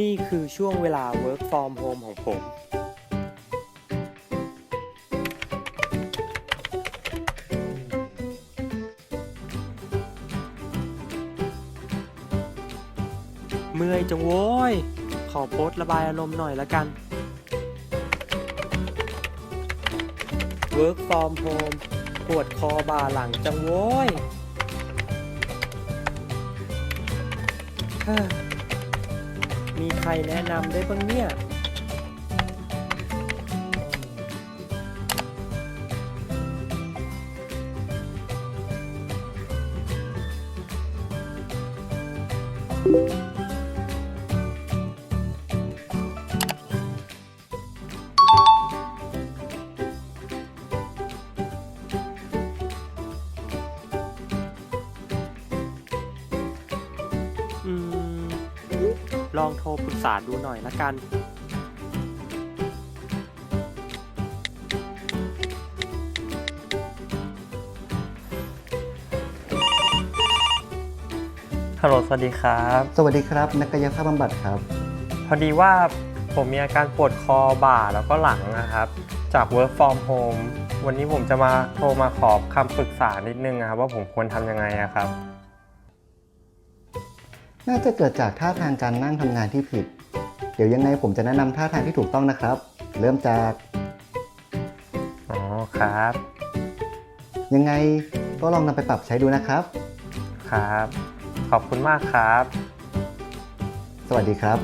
นี่คือช่วงเวลา work from home ของผม เมื่อยจังโว้ย ขอโพสระบายอารมณ์หน่อยละกัน work from home ปวดคอบ่าหลังจังโว้ย มีใครแนะนำได้บ้างเนี่ยอื ลองโทรปรึกษาดูหน่อยละกันฮัลโหลสวัสดีครับ สวัสดีครับ นักกายภาพบำบัดครับ พอดีว่าผมมีอาการปวดคอบ่าแล้วก็หลังนะครับ จาก work from home วันนี้ผมจะมาโทรมาขอคำปรึกษานิดนึงนะครับว่าผมควรทำยังไงอะครับ น่าจะเกิดจากท่าทางการนั่งทำงานที่ผิด เดี๋ยวยังไงผมจะแนะนำท่าทางที่ถูกต้องนะครับ เริ่มจาก อ๋อครับ ยังไงก็ลองนำไปปรับใช้ดูนะครับ ครับ ขอบคุณมากครับ สวัสดีครับ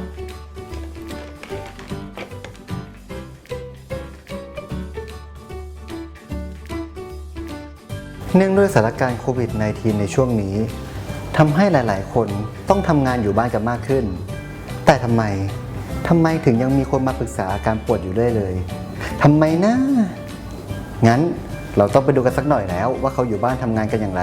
เนื่องด้วยสถานการณ์โควิด -19 ในช่วงนี้ ทำให้หลาย ๆ คนต้องทำงานอยู่บ้านกันมากขึ้น แต่ทำไมทำไมถึงยังมีคนมาปรึกษาอาการปวดอยู่เรื่อยเลยทำไมนะ งั้นเราต้องไปดูกันสักหน่อยแล้วว่าเขาอยู่บ้านทำงานกันอย่างไร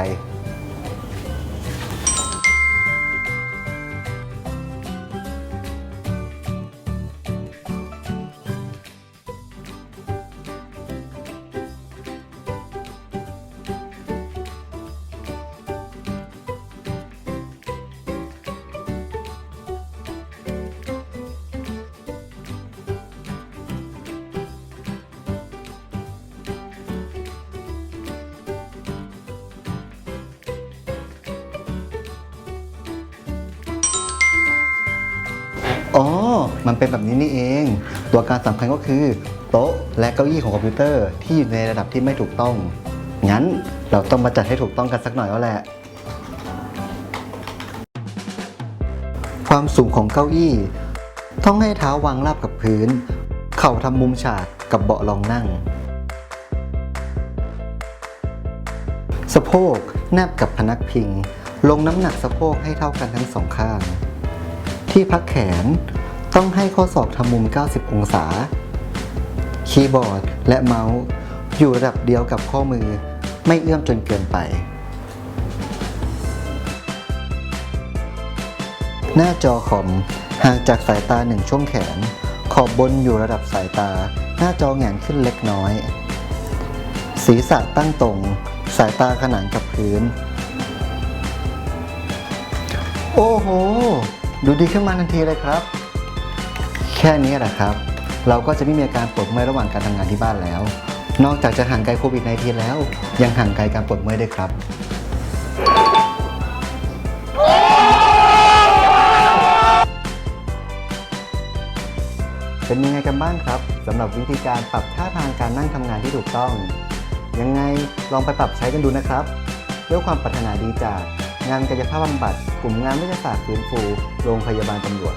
อ๋อ มันเป็นแบบนี้นี่เอง ตัวการสำคัญก็คือ โต๊ะและเก้าอี้ของคอมพิวเตอร์ที่อยู่ในระดับที่ไม่ถูกต้อง งั้นเราต้องมาจัดให้ถูกต้องกันสักหน่อยแล้วแหละ ความสูงของเก้าอี้ ต้องให้เท้าวางราบกับพื้น เข่าทำมุมฉากกับเบาะรองนั่ง สะโพกแนบกับพนักพิง ลงน้ำหนักสะโพกให้เท่ากันทั้งสองข้าง ที่พักแขนต้องให้ข้อศอกทำมุม 90 องศา คีย์บอร์ดและเมาส์อยู่ระดับเดียวกับข้อมือไม่เอื้อมจนเกินไป หน้าจอคอมห่างจากสายตาหนึ่งช่วงแขน ขอบบนอยู่ระดับสายตา หน้าจอแหงนขึ้นเล็กน้อย ศีรษะตั้งตรง สายตาขนานกับพื้น โอ้โห ดูดีขึ้นมาทันทีเลยครับ แค่นี้แหละครับ เราก็จะไม่มีอาการปวดเมื่อยระหว่างการทำงานที่บ้านแล้ว นอกจากจะห่างไกลโควิด -19 แล้ว ยังห่างไกลการปวดเมื่อยด้วยครับ เป็นยังไงกันบ้างครับสำหรับวิธีการปรับท่าทางการนั่งทำงานที่ถูกต้อง ยังไงลองไปปรับใช้กันดูนะครับด้วยความปรารถนาดีจาก งานกายภาพบำบัด กลุ่มงานวิทยาศาสตร์ฟื้นฟู โรงพยาบาลตำรวจ